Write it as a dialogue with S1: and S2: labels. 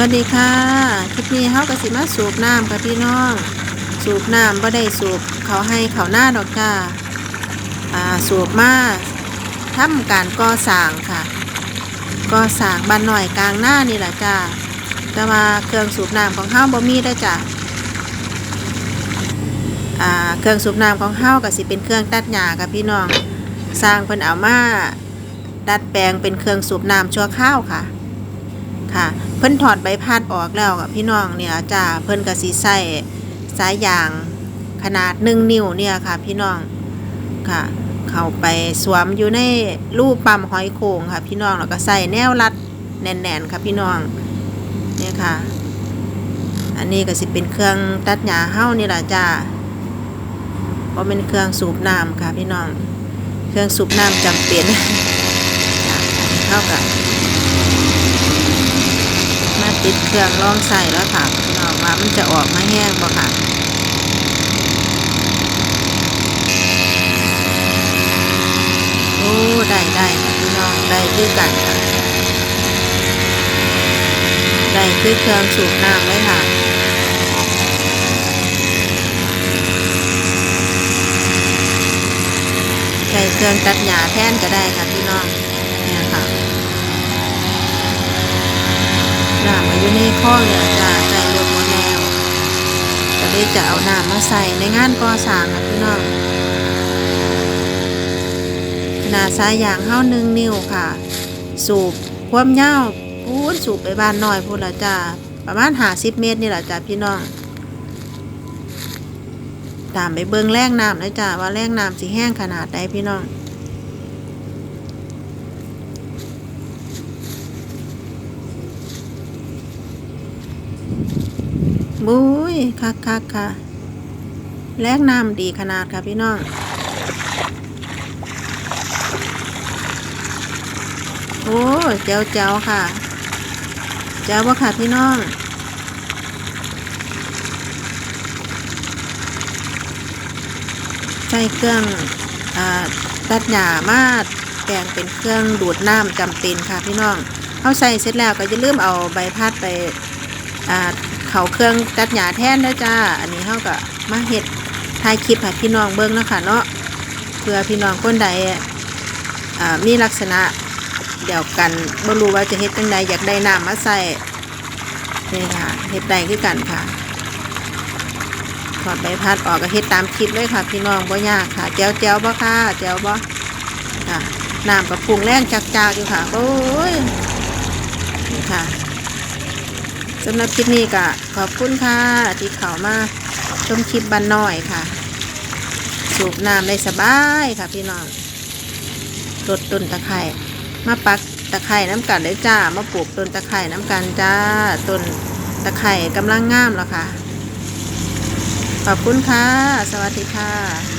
S1: วัสดีค่ะคลิปนี้เฮาก็สิมาสูบน้ำค่ะพี่น้อง สูบน้ำบ่ได้สูบเขาให้เขาหน้าดอกจ้าอ่าสูบมาทำการก่อสร้างค่ะก่อสร้างบ้านหน่อยกลางหน้านี่แหละจ้าแต่ว่าเครื่องสูบน้ำของเฮาบ่มีได้จ้าอ่าเครื่องสูบน้ำของเฮาก็สิเป็นเครื่องตัดหญ้าค่ะพี่น้อง สร้างเพิ่นเอามาดัดแปลงเป็นเครื่องสูบน้ำชั่วคราวค่ะ ค่ะ เพิ่นถอดใบพัดออกแล้วกับพี่น้องเนี่ยจ้าเพิ่นก็สิใส่สายยางขนาดหนึ่งนิ้วเนี่ยค่ะ พี่น้องค่ะ เข้าไปสวมอยู่ในรูปั๊มหอยโข่งค่ะ พี่น้องแล้วก็ใส่แนวรัดแน่นๆค่ะพี่น้องเนี่ยค่ะ อันนี้ก็สิเป็นเครื่องตัดหญ้าเฮ้านี่แหละจ้าเพราะเป็นเครื่องสูบน้ำค่ะ พี่น้อง เครื่องสูบน้ำจำเป็นจ้ะอันนี้ากับ ติดเครื่องลองใส่แล้วค่ะพี่น้องว่ามันจะออกมาแห้งบ่ค่ะโอ้ได้ได้ค่ะพี่น้องได้คือกันค่ะได้คือเครื่องสูบน้ำเลยค่ะใช้เครื่องตัดหญ้าแทนก็ได้ค่ะพี่น้องเนี่ยค่ะ น้ำมาอยู่ในคลอเนี่ยจะใจรถหมดแล้วก็เลยจะเอาน้ำมาใส่ในงานก่อสร้างค่ะพี่น้องขนาดสายยางเฮาหนึ่งนิ้วค่ะ สูบความยาวพูนสูบไปบ้านน้อยพูนละจ้าประมาณหาสิบเมตรนี่แหละจ้าพี่น้องตามไปเบิงแรงน้ำนะจ้าว่าแรงน้ำสิแห้งขนาดใดพี่น้อง บุ้ยคักคักค่ะ แลกน้ำดีขนาดค่ะพี่น้องโอ้เจ้าเจ้าค่ะ เจ้าว่าค่ะพี่น้องใช้เครื่องอาตัดหญ้ามาแปลงเป็นเครื่องดูดน้ำจำเป็นค่ะพี่น้องเขาใส่เสร็จแล้วก็จะลืมเอาใบพัดไป เขาเครื่องตัดหญ้าแท่นนะจ้า อันนี้เขาก็มาเฮ็ดถ่ายคลิปให้พี่น้องเบิ่งนาะคะเนาะเพื่อพี่น้องคนใดมีลักษณะเดียวกันบ่รู้ว่าจะเฮ็ดจังใดอยากได้น้ำมาใส่นี่ค่ะเฮ็ดได้คือกันค่ะถอดใบพัดออกก็เฮ็ดตามคลิปเลยค่ะ พี่น้องบ่ยากค่ะแจ้วแจ้วบ่ค่ะแจ้วบ่ค่ะน้ำกับปรุงแรงจักๆอยู่ค่ะโอ้ยนี่ค่ะ สำหรับคลิปนี้ก็ขอบคุณค่ะที่เข้ามาชมคลิปบันน้อยค่ะ สูบน้ำได้สบายค่ะพี่น้องรดต้นตะไคร่มาปักตะไคร่น้ำกันเลยจ้า มาปลูกต้นตะไคร่น้ำกันจ้าต้นตะไคร่กำลังงามแล้วค่ะ ขอบคุณค่ะ สวัสดีค่ะ